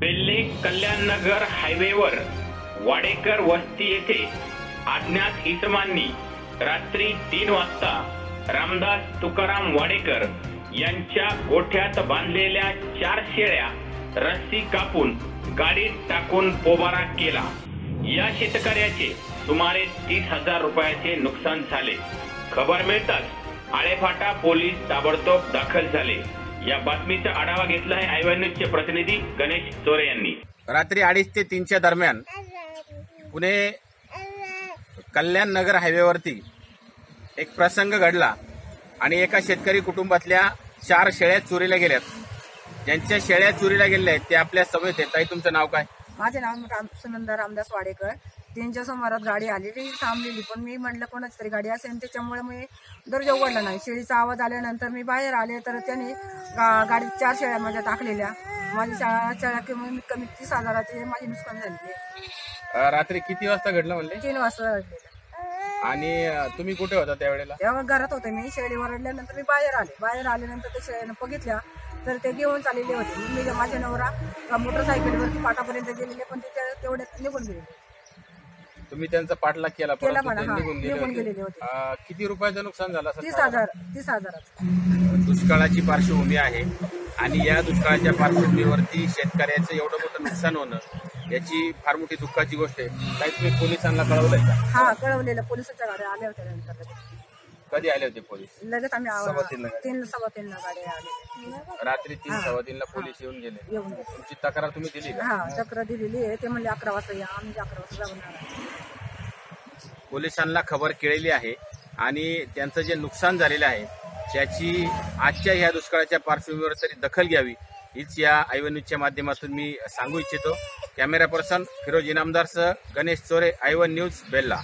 बेल्ले कल्याणनगर हायवेवर वाडेकर वस्ती येथे अज्ञात इसमांनी रात्री तीन वाजता रामदास तुकाराम वाडेकर यांच्या गोठ्यात बांधलेल्या चार शेळ्या रस्सी कापून गाडीत टाकून पोबारा केला. या शेतकऱ्याचे सुमारे तीस हजार रुपयाचे नुकसान झाले. खबर मिळताच आळेफाटा पोलीस ताबडतोब दाखल झाले. या बातमीचा आढावा घेतला आहे आयव्हॅन्यूजचे प्रतिनिधी गणेश चोरे यांनी. रात्री अडीच ते तीनच्या दरम्यान पुणे कल्याण नगर हायवेवरती एक प्रसंग घडला आणि एका शेतकरी कुटुंबातल्या चार शेळ्या चोरीला गेल्यात. ज्यांच्या शेळ्या चोरीला गेल्या आहेत ते आपल्या समेत आहेत. ताई तुमचं नाव काय? माझे नाव सुनंदा रामदास वाडेकर. त्यांच्या समोरात गाडी आलेली थांबलेली. पण मी म्हटलं कोणाची तरी गाडी असेल. त्याच्यामुळे मी दर्जा उघडला नाही. शेळीचा आवाज आल्यानंतर मी बाहेर आले तर त्यांनी गा- गाडीत चार शेळ्या माझ्या टाकलेल्या. माझी शाळा शाळा कमीत कमी तीस हजाराचे माझे नुकसान झाले. रात्री किती वाजता घडलं म्हणले? तीन वाजता घडलेलं. आणि तुम्ही कुठे होता त्यावेळेला? तेव्हा घरात होते मी. शेळी वरडल्यानंतर मी बाहेर आले. बाहेर आल्यानंतर ते शेळ्यानं बघितल्या तर ते घेऊन चाललेले होते. मी माझ्या नवरा मोटरसायकलवरती पाटापर्यंत गेलेले पण ते त्या- तेवढ्यात निघून गेले. तुम्ही त्यांचा पाठलाग केला केला परंतु पण, ते हा. निघून गेले निघून होते. गेलेले होते. अं, किती रुपयाचं नुकसान झालं तीस. हजार तीस हजाराचं दुष्काळाची पार्श्वभूमी आहे आणि या दुष्काळाच्या पार्श्वभूमीवरती शेतकऱ्याचं एवढं मोठं नुकसान होणं याची फार मोठी दुःखाची गोष्ट आहे काही तुम्ही पोलिसांना कळवलंय का हा कळवलेलं पोलिसाच्या गाड्या आल्या होत्या नंतर. कधी आले होते पोलीस? लगेच आम्ही आव- तीन सव्वा तीनला गाड्या आले. रात्री तीन सव्वा तीनला पोलीस येऊन गेले. येऊन गेले. तुमची तक्रार तुम्ही दिली का? हा चक्र दिलेली आहे. ते म्हणले अकरा वाजता या. आम्ही अकरा वाजता जाऊन आलो. पोलिसांना खबर केलेली आहे आणि त्यांचं जे नुकसान झालेलं आहे त्याची आजच्या ह्या दुष्काळाच्या पार्श्वभूमीवर तरी दखल घ्यावी हीच या आयवन माध्यमातून मी सांगू इच्छितो. कॅमेरा पर्सन फिरोज इनामदारसह गणेश चोरे आयवन न्यूज बेल्ला.